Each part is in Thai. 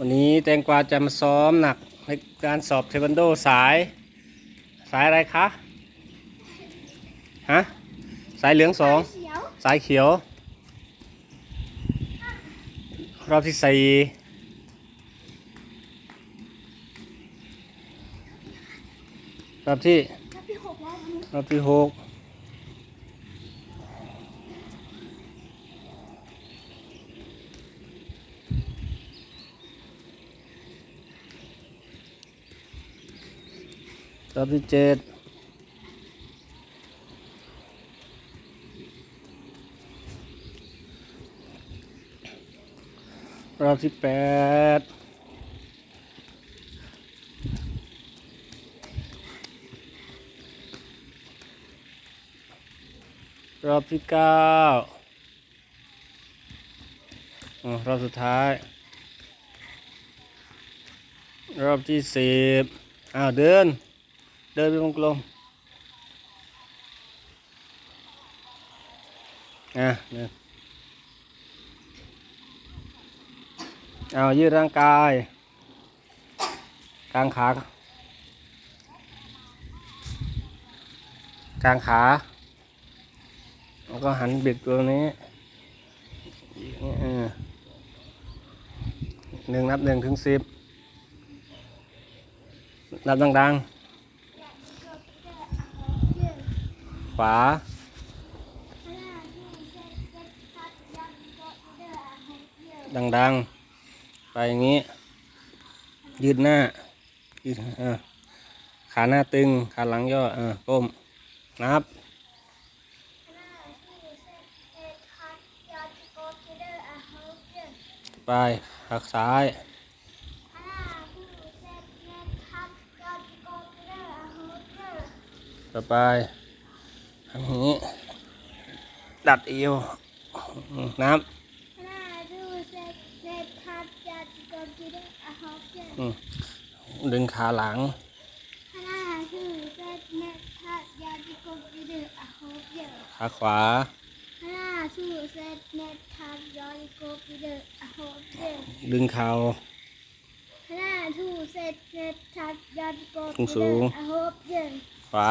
วันนี้แตงกวาจะมาซ้อมหนักในการสอบเทควันโดสาย สายอะไรคะ ฮะ สายเหลืองสอง สายเขียว รอบที่สี่รอบที่ รอบที่หก แล้ววันนี้รอบที่เจ็ดรอบที่แปดรอบที่เก้าอ๋อรอบสุดท้าย รอบที่สิบอ้าวเดิน เดินไปวงกลมอะเดินเอายืดร่างกายกางขากางขาแล้วก็หันบิดตัวนี้หนึ่งนับหนึ่งถึงสิบนับดังๆ ขวาดังๆ ไปอย่างนี้ ยืดหน้ายืดขาหน้าตึง ขาหลังย่อเออก้ม นับไปหักซ้าย ต่อไป อย่างนี้ดัดเอวนับอืมดึงขาหลังขาขวาดึงเข่าสูงขวา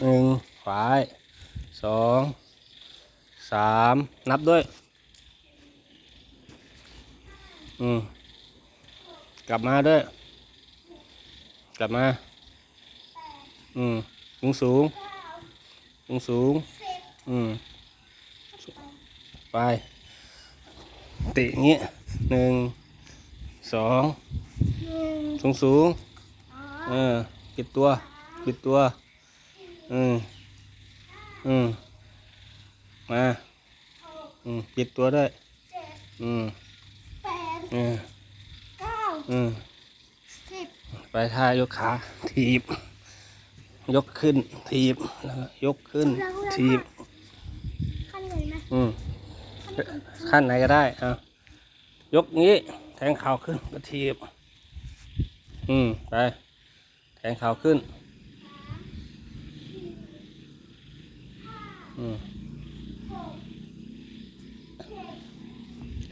หนึ่งขวาสองสามนับด้วย อืม กลับมาด้วย กลับมา อืมสูงสูงสูงสูง อืม ไปเตะอย่างงี้หนึ่งสองสูงสูงเออปิดตัวปิดตัว อืมอืมมาอืมปิดตัวด้วยอืมแปดอืมเก้าอืมสิบไปท่ายกขาถีบ ยกขึ้นถีบแล้วก็ยกขึ้นถีบขั้นเลยไหมอืมขั้นก่อนขั้นไหนก็ได้เอายกงี้ แทงเข่าขึ้นก็ถีบ อืมไป แทงเข่าขึ้น อืม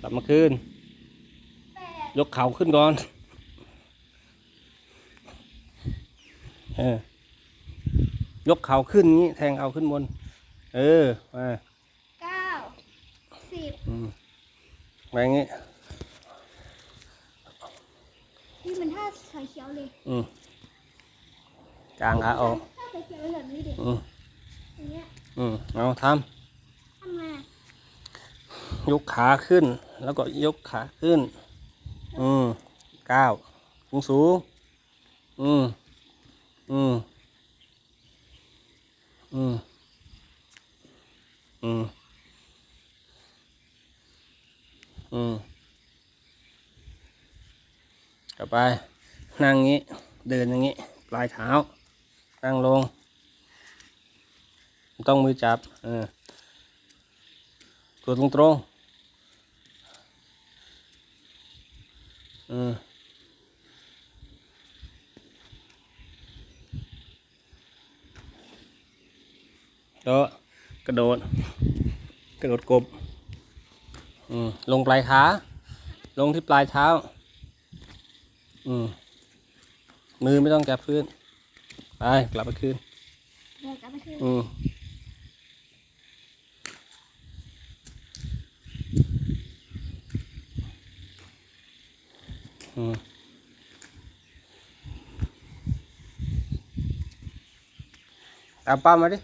กลับมาขึ้นแปดยกเข่าขึ้นก่อน เออ ยกเข่าขึ้นงี้ แทงเข่าขึ้นบน เออมาเก้าสิบอืมมาอย่างงี้นี่มันท่าสายเขียวเลย อืมกลางขาออกท่าสายเขียวแบบนี้ดิอืมอย่างเงี้ย อืมเอาททำไงำยกขาขึ้น แล้วก็ยกขาขึ้น อืมก้าวสูงสูงอืมอืมอืมอืมอืมต่อไป นั่งงี้ เดินอย่างงี้ ปลายเท้า นั่งลง ต้องมือจับเออตัวตรงตรงๆเออแล้วกระโดด กระโดดกบอืมลงปลายขา ลงที่ปลายเท้า อืมมือไม่ต้องจับพื้น ไป กลับไปคืนเดี๋ยวกลับไปคืนอืม apa mari